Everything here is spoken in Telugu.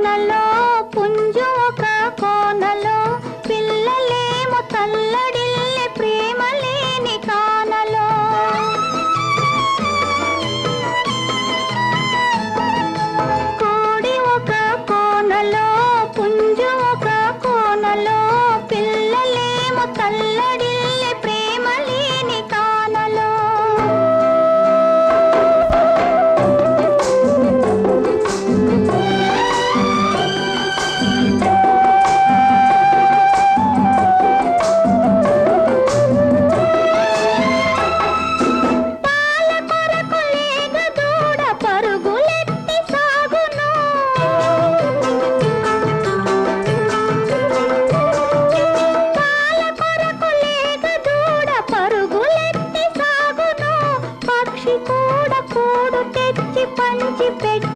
కోనలో పుంజు ఒక కోనలో పిల్లలేమో తల్లడిల్లి ప్రేమ లేని కానలో. కోడి ఒక కోనలో పుంజు ఒక కోనలో పిల్లలేమో తల్లడిల్లి మనిషి కూడా కూడు తెచ్చి పంచి పెట్టి